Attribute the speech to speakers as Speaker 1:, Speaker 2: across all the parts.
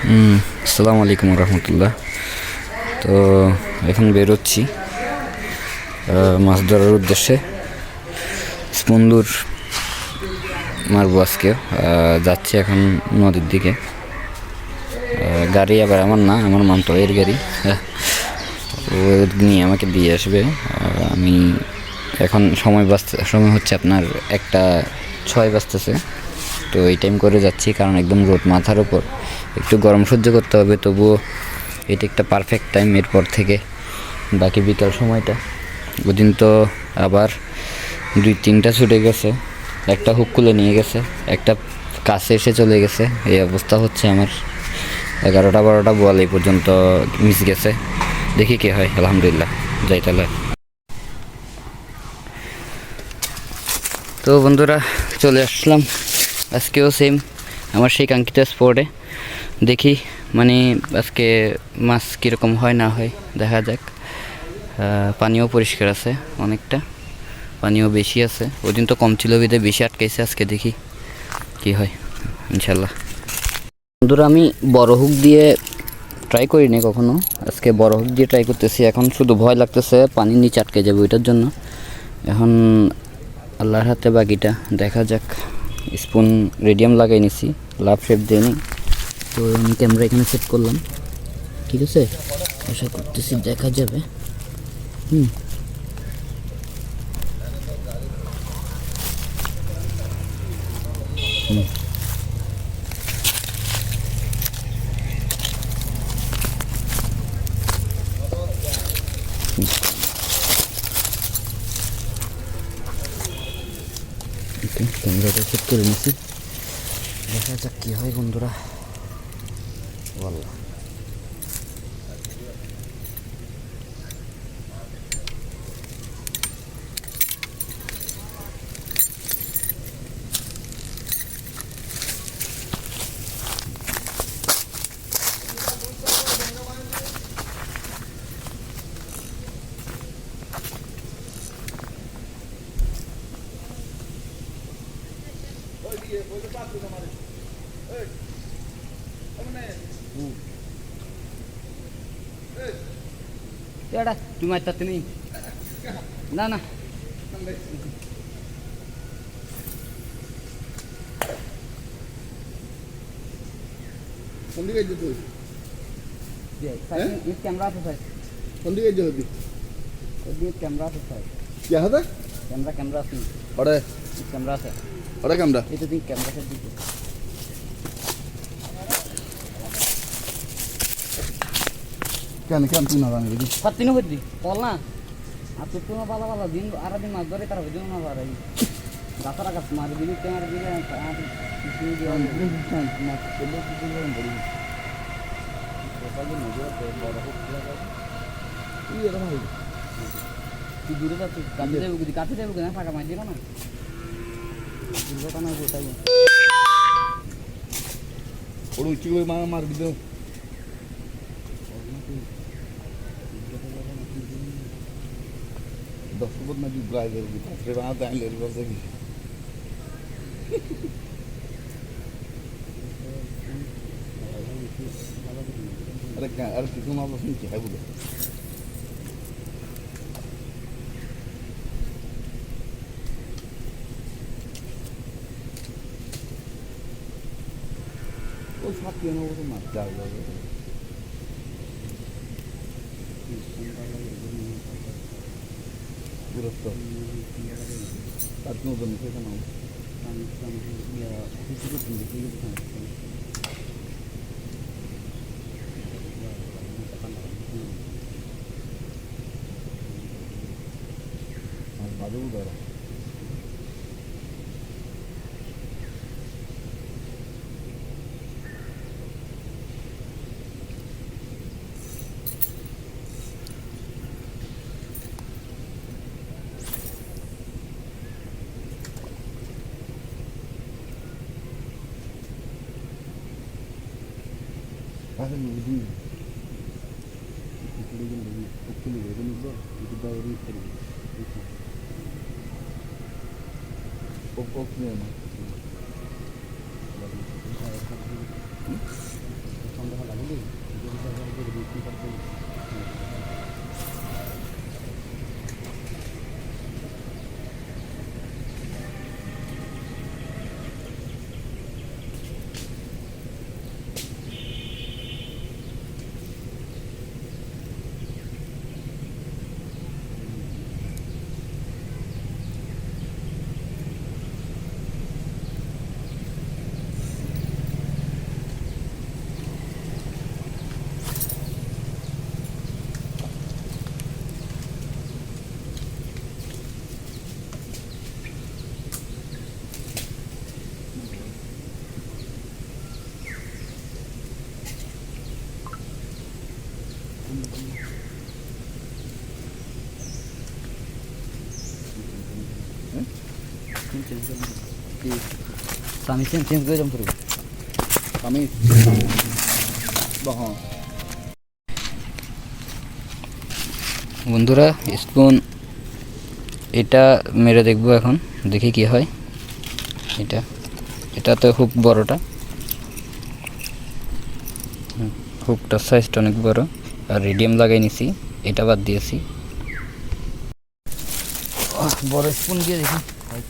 Speaker 1: আসসালামু আলাইকুম রহমতুল্লাহ। তো এখন বেরোচ্ছি মাছ ধরার উদ্দেশ্যে। স্পন্দুর মারবো আজকে যাচ্ছি এখন নদীর দিকে। গাড়ি আবার আমার না আমার মামতো এর গাড়ি। হ্যাঁ, নিয়ে আমাকে দিয়ে আসবে। আমি এখন সময় বাঁচতে সময় হচ্ছে আপনার একটা ছয় বাজতেছে। তো এই টাইম করে যাচ্ছি, কারণ একদম রোদ মাথার ওপর একটু গরম সহ্য করতে হবে, তবুও এটা একটা পারফেক্ট টাইম এরপর থেকে। বাকি বিকাল সময়টা। ওদিন তো আবার দুই তিনটা ছুটে গেছে, একটা হুক খুলে নিয়ে গেছে, একটা কাছে এসে চলে গেছে। এই অবস্থা হচ্ছে আমার। এগারোটা বারোটা বল এই পর্যন্ত মিস গেছে। দেখি কে হয়, আলহামদুলিল্লাহ, যাই তাহলে। তো বন্ধুরা, চলে আসলাম। আজকেও সেম আমার সেই কাঙ্ক্ষিত স্পটে দেখি মানে আজকে মাছ কীরকম হয়, না হয়, দেখা যাক। পানিও পরিষ্কার আছে অনেকটা, পানিও বেশি আছে। ওদিন তো কম ছিল, বিদে বেশি আটকাইছে, আজকে দেখি কি হয় ইনশাল্লাহ বন্ধুরা, আমি বড় হুক দিয়ে ট্রাই করিনি কখনো। আজকে বড় হুক দিয়ে ট্রাই করতেছি। এখন শুধু ভয় লাগতেছে পানির নিচে আটকে যাবে ওইটার জন্য। এখন আল্লাহর হাতে বাকিটা, দেখা যাক। স্পুন রেডিয়াম লাগাই নিছি, লাভ শেপ দিয়ে নিই। তো আমি ক্যামেরা এখানে সেট করলাম। ঠিক আছে? আশা করতেছি দেখা যাবে। হুম। হুম। ওকে ক্যামেরাটা সেট করে নিছি। দেখা যাক কী হয় বন্ধুরা। ওয়াল্লাহ। এడా তুই মারতে তুমি না না
Speaker 2: কোন দিকে যেতে হবে হ্যাঁ?
Speaker 1: ক্যামেরা আছে স্যার
Speaker 2: কোন দিকে যেতে হবে
Speaker 1: ওদিকে ক্যামেরা আছে স্যার
Speaker 2: কি হবে
Speaker 1: ক্যামেরা ক্যামেরা আছে
Speaker 2: ওরে
Speaker 1: ক্যামেরা আছে
Speaker 2: ওরে কামড়া
Speaker 1: এই তো দিন ক্যামেরা সেট দিতে
Speaker 2: কেন কেন তুই না জানি দেখি
Speaker 1: সত্যি না বুঝলি বল না। আর তুই তোমার ভালো ভালো দিন আর দিন মাছ ধরে তারা বুঝলো না ভালো গাছারা গাছ মারি দিবি ক্যামেরা দিবি দিয়ে তুই দূরে যাচ্ছিস কাছে যাব যদি কাছে যাব না ফাঁকা মাছ দিল না? দুর্ঘটনা গোটাই
Speaker 2: ওর উচ্চ মার মার দিতে দশ ফুট না কি ব্রাই করবি তারপরে বানাতে আনলে এর বসে কি আরে কা- আরে কিছু মাছ আছে কি হ্যাঁ বুঝে ও সাত কেন ও তো মাছ যাও যাও যাও। দূরত্ব তার কোনো জন্য সেটা নাও মাছ Bakın bizim Bizim
Speaker 1: de okulu yerimizde bir daire
Speaker 2: yıkarız. Okuyamam.
Speaker 1: বন্ধুরা স্পুন এটা মেরে দেখব এখন, দেখি কি হয়। এটা এটা তো হুক বড়টা। হুকটার সাইজটা অনেক বড়। আর রেডিয়াম লাগাই নিছি এটা বাদ দিয়েছি। বড় স্পুন দিয়ে দেখি। হয়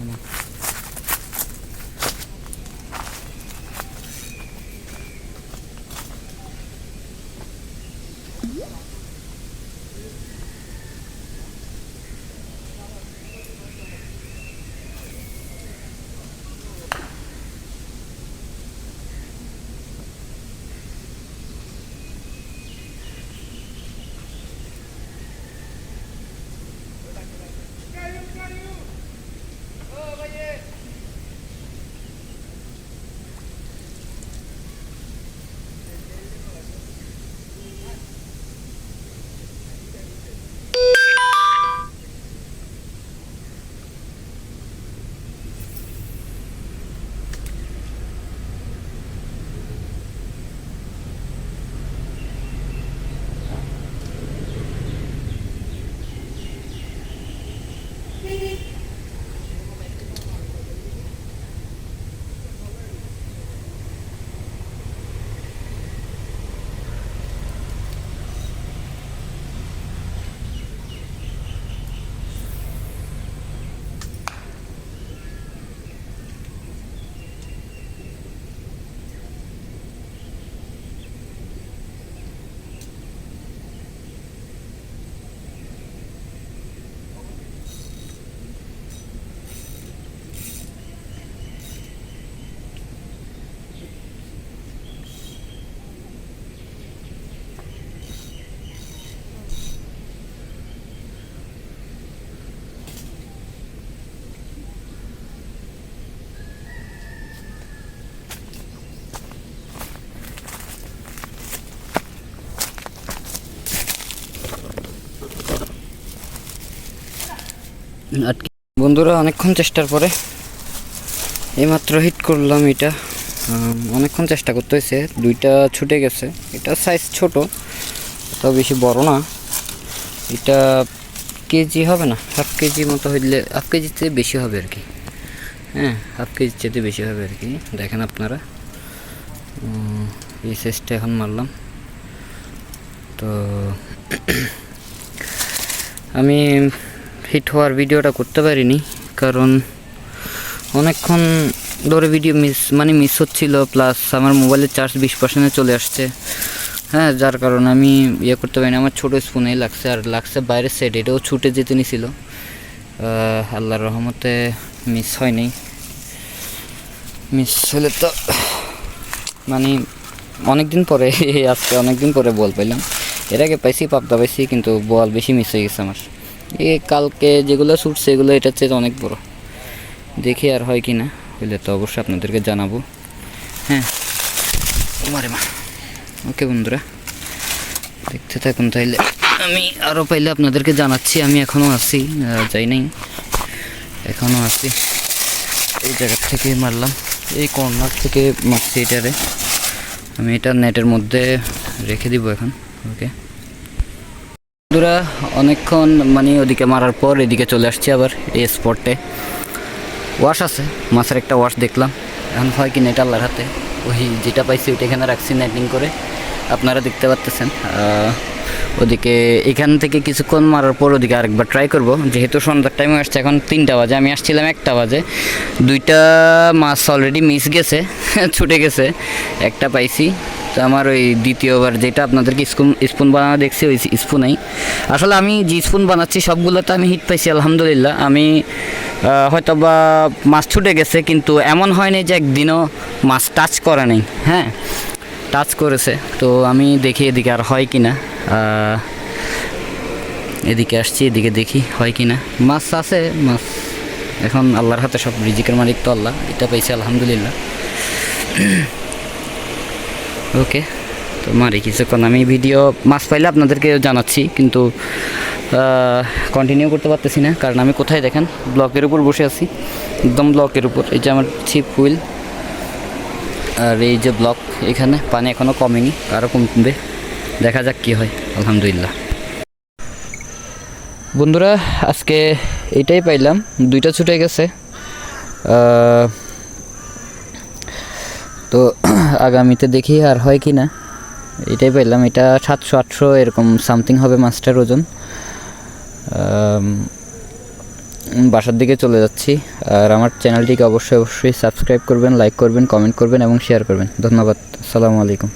Speaker 1: আটকে। বন্ধুরা, অনেকক্ষণ চেষ্টার পরে এইমাত্র হিট করলাম এটা। অনেকক্ষণ চেষ্টা করতে হয়েছে। দুইটা ছুটে গেছে। এটা সাইজ ছোট তাও বেশি বড় না। এটা কেজি হবে না, হাফ কেজি মতো হইলে, হাফ কেজির চেয়ে বেশি হবে আর কি। হ্যাঁ হাফ কেজির চেয়ে বেশি হবে আর কি। দেখেন আপনারা। এই সাইজটা এখন মারলাম। তো, আমি হিট হওয়ার ভিডিওটা করতে পারিনি, কারণ অনেকক্ষণ ধরে ভিডিও মিস মানে মিস হচ্ছিল প্লাস আমার মোবাইলের চার্জ বিশ পার্সেন্টে চলে আসছে। হ্যাঁ যার কারণে আমি ইয়ে করতে পারিনি, আমার ছোটো স্পুনেই লাগছে, আর লাগছে বাইরের সাইড এটাও ছুটে যেতে নিছিল। আল্লাহর রহমতে মিস হয়নি। মিস হলে তো মানে অনেক দিন পরে, আজকে অনেক দিন পরে বল পাইলাম। এর আগে পাইছি, পাবদা পাইছি, কিন্তু বল বেশি মিস হয়ে গেছে আমার। এই কালকে যেগুলো ছুটছে এগুলো এটার চেয়ে অনেক বড়। দেখি আর হয় কি না হইলে তো অবশ্যই আপনাদেরকে জানাব। হ্যাঁ। মারে মা। ওকে বন্ধুরা, দেখতে থাকুন তাইলে। আমি আরও পাইলে আপনাদেরকে জানাচ্ছি, আমি এখনও আছি যাই নাই। এখনও আছি। এই জায়গা থেকে মারলাম। এই কর্নার থেকে মারছি এটারে। আমি এটা নেটের মধ্যে রেখে দিব এখন। ওকে। বন্ধুরা, অনেকক্ষণ মানে ওদিকে মারার পর এদিকে চলে আসছি আবার এই স্পটে ওয়াশ আছে, মাছের একটা ওয়াশ দেখলাম। এখন হয় কি নেট আল্লাহর হাতে। ওই যেটা পাইছি ওইটা এখানে রাখছি নেটিং করে। আপনারা দেখতে পাচ্তেছেন ওদিকে এখান থেকে কিছুক্ষণ মারার পর ওদিকে আরেকবার ট্রাই করব। যেহেতু সন্ধ্যার টাইমে আসছে, এখন তিনটা বাজে। আমি আসছিলাম একটা বাজে। দুইটা মাছ অলরেডি মিস গেছে, ছুটে গেছে। একটা পাইছি। তো আমার ওই দ্বিতীয়বার যেটা আপনাদেরকে স্পুন স্পুন বানানো দেখছি, ওই স্পুনেই আসলে আমি যে স্পুন বানাচ্ছি, সবগুলোতে আমি হিট পাইছি, আলহামদুলিল্লাহ। আমি হয়তো বা মাছ ছুটে গেছে, কিন্তু এমন হয়নি যে একদিনও মাছ টাচ করে নেই। হ্যাঁ টাচ করেছে। তো আমি দেখি এদিকে আর হয় কি না এদিকে আসছি, এদিকে দেখি হয় কি না মাছ আছে, মাছ এখন আল্লাহর হাতে সব রিজিকের মালিক তো আল্লাহ, এটা পেয়েছি আলহামদুলিল্লাহ। ওকে, তো মারি কিছুক্ষণ। আমি ভিডিও মাছ পাইলে আপনাদেরকে জানাচ্ছি, কিন্তু কন্টিনিউ করতে পারতেছি না, কারণ আমি কোথায় দেখেন? ব্লকের উপর বসে আছি, একদম ব্লকের উপর। এই যে আমার ছিপ হুইল আর এই যে ব্লক এখানে, পানি এখনও কমেনি আরও কমবে। দেখা যাক কী হয়, আলহামদুলিল্লাহ। বন্ধুরা, আজকে এইটাই পাইলাম, দুইটা ছুটে গেছে। তো আগামীতে দেখি আর হয় কি না। এটাই পাইলাম এটা সাতশো, আটশো এরকম সামথিং হবে মাছটার ওজন। বাসার দিকে চলে যাচ্ছি। আর আমার চ্যানেলটিকে অবশ্যই অবশ্যই সাবস্ক্রাইব করবেন লাইক করবেন কমেন্ট করবেন এবং শেয়ার করবেন। ধন্যবাদ, আসসালামু আলাইকুম।